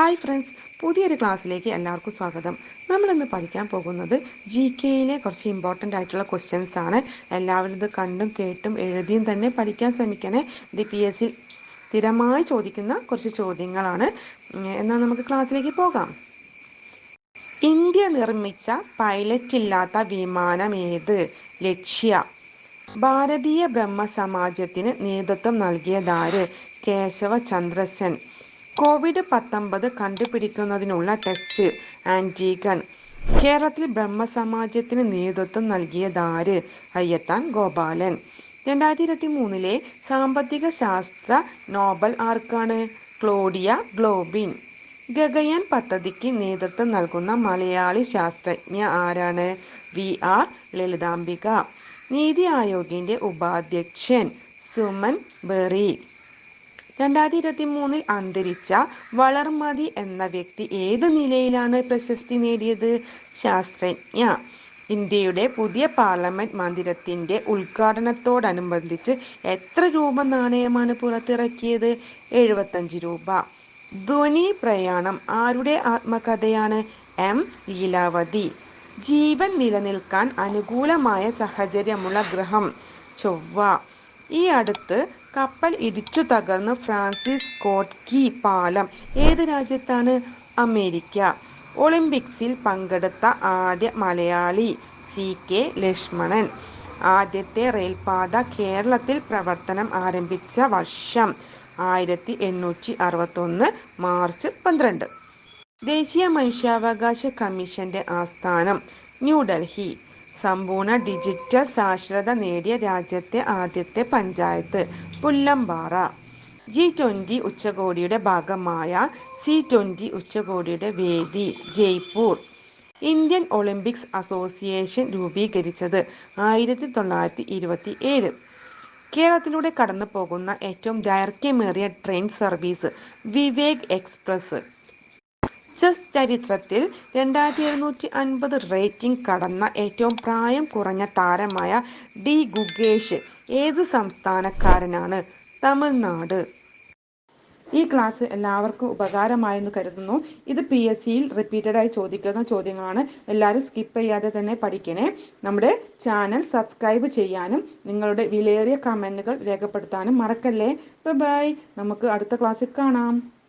Hi friends പുതിയൊരു ക്ലാസ്സിലേക്ക് എല്ലാവർക്കും സ്വാഗതം. നമ്മളിന്ന് പഠിക്കാൻ പോകുന്നത് ജി കെയിലെ കുറച്ച് ഇമ്പോർട്ടന്റ് ആയിട്ടുള്ള ക്വസ്റ്റ്യൻസ് ആണ്. എല്ലാവരും ഇത് കണ്ടും കേട്ടും എഴുതിയും തന്നെ പഠിക്കാൻ ശ്രമിക്കണേ. ഇത് പി എസ് സി സ്ഥിരമായി ചോദിക്കുന്ന കുറച്ച് ചോദ്യങ്ങളാണ്. എന്നാൽ നമുക്ക് ക്ലാസ്സിലേക്ക് പോകാം. ഇന്ത്യ നിർമ്മിച്ച പൈലറ്റ് ഇല്ലാത്ത വിമാനം ഏത്? ലക്ഷ്യ. ഭാരതീയ ബ്രഹ്മ സമാജത്തിന് നേതൃത്വം നൽകിയതാര് കേശവ ചന്ദ്രസൻ. കോവിഡ് പത്തൊമ്പത് കണ്ടുപിടിക്കുന്നതിനുള്ള ടെസ്റ്റ് ആന്റിഗൺ കേരളത്തിൽ ബ്രഹ്മസമാജത്തിന് നേതൃത്വം നൽകിയതാര്? അയ്യത്താൻ ഗോപാലൻ. രണ്ടായിരത്തി ഇരുപത്തി മൂന്നിലെ സാമ്പത്തിക ശാസ്ത്ര നോബൽ ആർക്കാണ്? Claudia globin. ഗഗയൻ പദ്ധതിക്ക് നേതൃത്വം നൽകുന്ന മലയാളി ശാസ്ത്രജ്ഞ ആരാണ്? V R Lalithambika. നീതി ആയോഗിന്റെ ഉപാധ്യക്ഷൻ സുമൻ ബെറി. രണ്ടായിരത്തി ഇരുപത്തി മൂന്നിൽ അന്തരിച്ച വളർമതി എന്ന വ്യക്തി ഏത് നിലയിലാണ് പ്രശസ്തി നേടിയത്? ശാസ്ത്രജ്ഞ. ഇന്ത്യയുടെ പുതിയ പാർലമെന്റ് മന്ദിരത്തിന്റെ ഉദ്ഘാടനത്തോടനുബന്ധിച്ച് എത്ര രൂപ നാണയമാണ് പുറത്തിറക്കിയത്? എഴുപത്തഞ്ച് രൂപ. ധ്വനി പ്രയാണം ആരുടെ ആത്മകഥയാണ്? എം. ലീലാവതി. ജീവൻ നിലനിൽക്കാൻ അനുകൂലമായ സാഹചര്യമുള്ള ഗ്രഹം. ചൊവ്വ. ഈ അടുത്ത് കപ്പൽ ഇടിച്ചു തകർന്ന് ഫ്രാൻസിസ് കോട്ട് കീ പാലം. ഏത് രാജ്യത്താണ്? അമേരിക്ക. ഒളിമ്പിക്സിൽ പങ്കെടുത്ത ആദ്യ മലയാളി സി കെ ലക്ഷ്മണൻ. ആദ്യത്തെ റെയിൽപാത കേരളത്തിൽ പ്രവർത്തനം ആരംഭിച്ച വർഷം ആയിരത്തി എണ്ണൂറ്റി അറുപത്തൊന്ന് മാർച്ച് പന്ത്രണ്ട്. ദേശീയ മനുഷ്യാവകാശ കമ്മീഷന്റെ ആസ്ഥാനം ന്യൂഡൽഹി. സമ്പൂർണ ഡിജിറ്റൽ സാക്ഷരത നേടിയ രാജ്യത്തെ ആദ്യത്തെ പഞ്ചായത്ത് പുല്ലമ്പാറ. ജി ട്വന്റി ഉച്ചകോടിയുടെ ഭാഗമായ സി ട്വന്റി ഉച്ചകോടിയുടെ വേദി ജയ്പൂർ. ഇന്ത്യൻ ഒളിമ്പിക്സ് അസോസിയേഷൻ രൂപീകരിച്ചത് ആയിരത്തി തൊള്ളായിരത്തി ഇരുപത്തി ഏഴ് കേരളത്തിലൂടെ കടന്നു പോകുന്ന ഏറ്റവും ദൈർഘ്യമേറിയ train service Vivek express. Chess ചരിത്രത്തിൽ രണ്ടായിരത്തി എഴുന്നൂറ്റി അൻപത് റേറ്റിംഗ് കടന്ന ഏറ്റവും പ്രായം കുറഞ്ഞ താരമായ ഡി ഗുഗേഷ് ഏത് സംസ്ഥാനക്കാരനാണ്? തമിഴ്നാട്. ഈ ക്ലാസ് എല്ലാവർക്കും ഉപകാരമായെന്ന് കരുതുന്നു. ഇത് പി എസ് സിയിൽ റിപ്പീറ്റഡായി ചോദിക്കുന്ന ചോദ്യങ്ങളാണ്. എല്ലാവരും സ്കിപ്പ് ചെയ്യാതെ തന്നെ പഠിക്കണേ. നമ്മുടെ ചാനൽ സബ്സ്ക്രൈബ് ചെയ്യാനും നിങ്ങളുടെ വിലയേറിയ കമന്റുകൾ രേഖപ്പെടുത്താനും മറക്കല്ലേ. ബൈ നമുക്ക് അടുത്ത ക്ലാസ്സിൽ കാണാം.